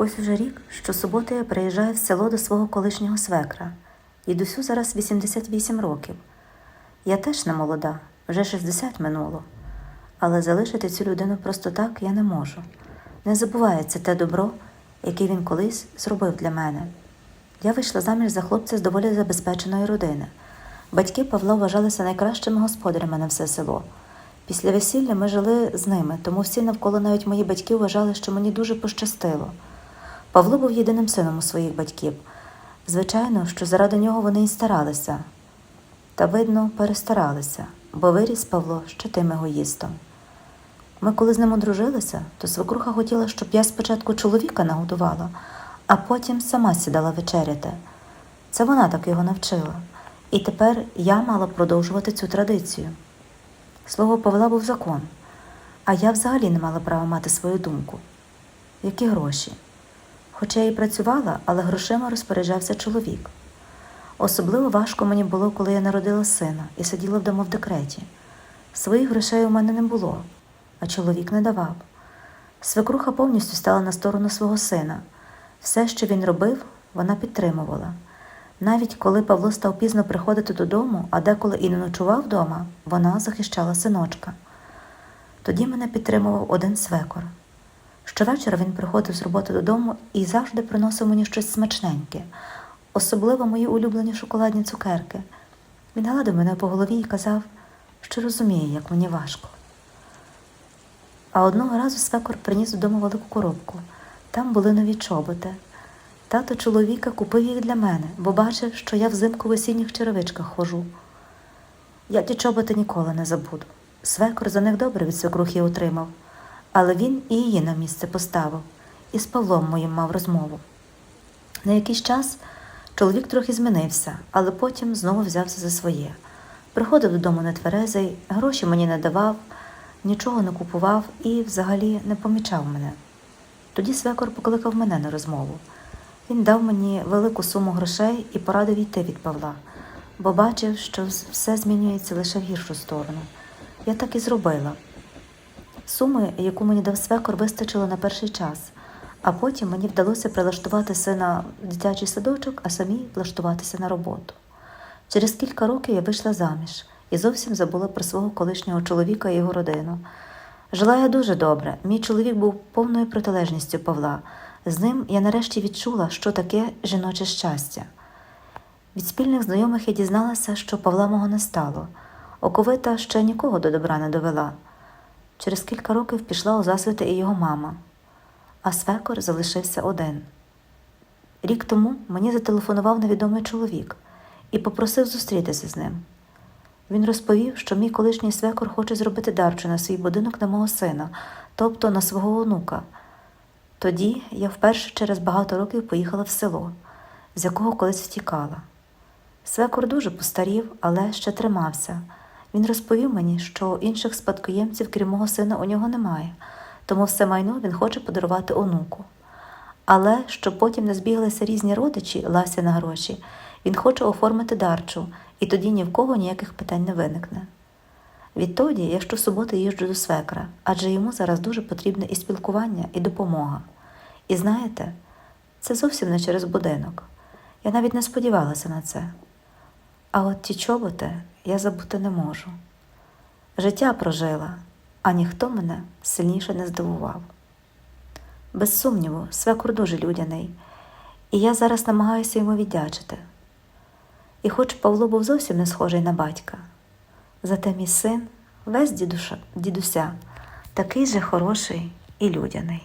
Ось уже рік, що суботи я приїжджаю в село до свого колишнього свекра. Дідусю зараз 88 років. Я теж не молода, вже 60 минуло. Але залишити цю людину просто так я не можу. Не забувається те добро, яке він колись зробив для мене. Я вийшла заміж за хлопця з доволі забезпеченої родини. Батьки Павла вважалися найкращими господарями на все село. Після весілля ми жили з ними, тому всі навколо навіть мої батьки вважали, що мені дуже пощастило. Павло був єдиним сином у своїх батьків. Звичайно, що заради нього вони і старалися. Та, видно, перестаралися, бо виріс Павло ще тим егоїстом. Ми, коли з ним одружилися, то свекруха хотіла, щоб я спочатку чоловіка нагодувала, а потім сама сідала вечеряти. Це вона так його навчила. І тепер я мала продовжувати цю традицію. Слово Павла був закон, а я взагалі не мала права мати свою думку. Які гроші? Хоча я і працювала, але грошима розпоряджався чоловік. Особливо важко мені було, коли я народила сина і сиділа вдома в декреті. Своїх грошей у мене не було, а чоловік не давав. Свекруха повністю стала на сторону свого сина. Все, що він робив, вона підтримувала. Навіть коли Павло став пізно приходити додому, а деколи і не ночував вдома, вона захищала синочка. Тоді мене підтримував один свекор. Щовечора він приходив з роботи додому і завжди приносив мені щось смачненьке, особливо мої улюблені шоколадні цукерки. Він гладив мене по голові і казав, що розуміє, як мені важко. А одного разу свекор приніс додому велику коробку. Там були нові чоботи. Тато чоловіка купив їх для мене, бо бачив, що я взимку в осінніх черевичках хожу. Я ті чоботи ніколи не забуду. Свекор за них добре від свекрухи отримав, але він і її на місце поставив, і з Павлом моїм мав розмову. На якийсь час чоловік трохи змінився, але потім знову взявся за своє. Приходив додому нетверезий, гроші мені не давав, нічого не купував і взагалі не помічав мене. Тоді свекор покликав мене на розмову. Він дав мені велику суму грошей і порадив йти від Павла, бо бачив, що все змінюється лише в гіршу сторону. Я так і зробила. Суми, яку мені дав свекор, вистачило на перший час, а потім мені вдалося прилаштувати сина в дитячий садочок, а самій влаштуватися на роботу. Через кілька років я вийшла заміж і зовсім забула про свого колишнього чоловіка і його родину. Жила я дуже добре. Мій чоловік був повною протилежністю Павла. З ним я нарешті відчула, що таке жіноче щастя. Від спільних знайомих я дізналася, що Павла мого не стало. Оковита ще нікого до добра не довела. Через кілька років пішла у засвіти і його мама, а свекор залишився один. Рік тому мені зателефонував невідомий чоловік і попросив зустрітися з ним. Він розповів, що мій колишній свекор хоче зробити дарчу на свій будинок на мого сина, тобто на свого онука. Тоді я вперше через багато років поїхала в село, з якого колись втікала. Свекор дуже постарів, але ще тримався. Він розповів мені, що інших спадкоємців, крім мого сина, у нього немає, тому все майно він хоче подарувати онуку. Але щоб потім не збіглися різні родичі Лася на гроші, він хоче оформити дарчу, і тоді ні в кого ніяких питань не виникне. Відтоді я щосуботи їжджу до свекра, адже йому зараз дуже потрібне і спілкування, і допомога. І знаєте, це зовсім не через будинок. Я навіть не сподівалася на це. А от ті чоботи я забути не можу. Життя прожила, а ніхто мене сильніше не здивував. Без сумніву, свекор дуже людяний, і я зараз намагаюся йому віддячити. І хоч Павло був зовсім не схожий на батька, зате мій син, весь дідуша, дідуся, такий же хороший і людяний.